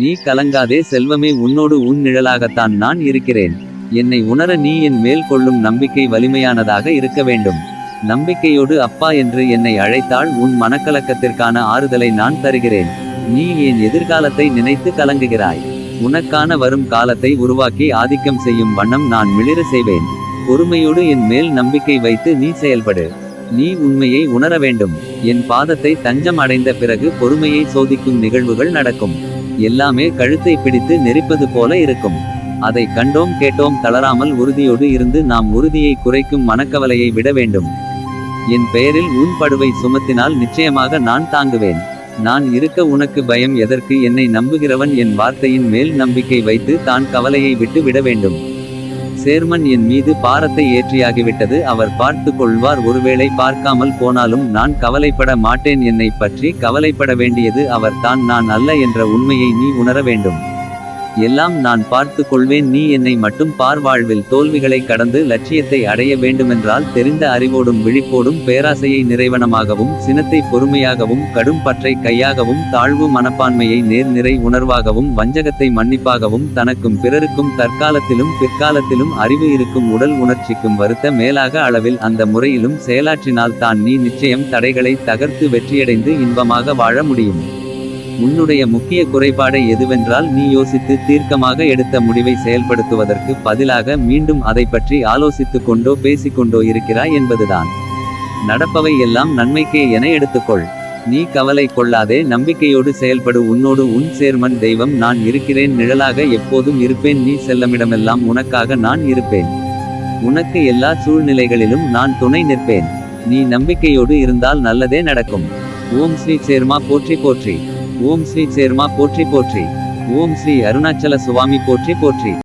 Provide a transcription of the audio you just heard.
நீ கலங்காதே செல்வமே உன்னோடு உன் நிழலாகத்தான் நான் இருக்கிறேன். என்னை உணர நீ என் மேல் கொள்ளும் நம்பிக்கை வலிமையானதாக இருக்க வேண்டும். நம்பிக்கையோடு அப்பா என்று என்னை அழைத்தால் உன் மனக்கலக்கத்திற்கான ஆறுதலை நான் தருகிறேன். நீ என் எதிர்காலத்தை நினைத்து கலங்குகிறாய். உனக்கான வரும் காலத்தை உருவாக்கி ஆதிக்கம் செய்யும் வண்ணம் நான் மிளிர செய்வேன். பொறுமையோடு என் மேல் நம்பிக்கை வைத்து நீ செயல்படு. நீ உண்மையை உணர வேண்டும். என் பாதத்தை தஞ்சம் அடைந்த பிறகு பொறுமையை சோதிக்கும் நிகழ்வுகள் நடக்கும். எல்லாமே கழுத்தை பிடித்து நெரிப்பது போல இருக்கும். அதை கண்டோம் கேட்டோம் தளராமல் உறுதியோடு இருந்து நாம் உறுதியை குறைக்கும் மனக்கவலையை விட வேண்டும். என் பெயரில் உன் படுவை சுமத்தினால் நிச்சயமாக நான் தாங்குவேன். நான் இருக்க உனக்கு பயம் எதற்கு என்னை நம்புகிறவன் என் வார்த்தையின் மேல் நம்பிக்கை வைத்து தான் கவலையை விட்டு விட வேண்டும். சேர்மன் என் மீது பாரத்தை ஏற்றியாகிவிட்டது. அவர் பார்த்து கொள்வார் ஒருவேளை பார்க்காமல் போனாலும் நான் கவலைப்பட மாட்டேன். என்னை பற்றி கவலைப்பட வேண்டியது அவர் தான் நான் அல்ல என்ற உண்மையை நீ உணர வேண்டும். எல்லாம் நான் பார்த்து கொள்வேன். நீ என்னை மட்டும் பார். வாழ்வில் தோல்விகளை கடந்து லட்சியத்தை அடைய வேண்டுமென்றால் தெரிந்த அறிவோடும் விழிப்போடும் பேராசையை நிறைவனமாகவும் சினத்தை பொறுமையாகவும் கடும் பற்றை கையாகவும் தாழ்வு மனப்பான்மையை நேர்நிறை உணர்வாகவும் வஞ்சகத்தை மன்னிப்பாகவும் தனக்கும் பிறருக்கும் தற்காலத்திலும் பிற்காலத்திலும் அறிவு இருக்கும் உடல் உணர்ச்சிக்கும் வருத்த மேலாக அளவில் அந்த முறையிலும் செயலாற்றினால் தான் நீ நிச்சயம் தடைகளை தகர்த்து வெற்றியடைந்து இன்பமாக வாழ முடியும். உன்னுடைய முக்கிய குறைபாடை எதுவென்றால் நீ யோசித்து தீர்க்கமாக எடுத்த முடிவை செயல்படுத்துவதற்கு பதிலாக மீண்டும் அதை பற்றி ஆலோசித்துக் கொண்டோ பேசிக்கொண்டோ இருக்கிறாய் என்பதுதான். நடப்பவை எல்லாம் நன்மைக்கே என எடுத்துக்கொள். நீ கவலை கொள்ளாதே நம்பிக்கையோடு செயல்படு உன்னோடு உன் சேர்மன் தெய்வம் நான் இருக்கிறேன் நிழலாக எப்போதும் இருப்பேன் நீ செல்லமிடமெல்லாம் உனக்காக நான் இருப்பேன். உனக்கு எல்லா சூழ்நிலைகளிலும் நான் துணை நிற்பேன். நீ நம்பிக்கையோடு இருந்தால் நல்லதே நடக்கும். ஓம் ஸ்ரீ சேர்மா போற்றி போற்றி. ஓம் ஸ்ரீ சேர்மா போற்றி போற்றி. ஓம் ஸ்ரீ அருணாச்சல சுவாமி போற்றி போற்றி.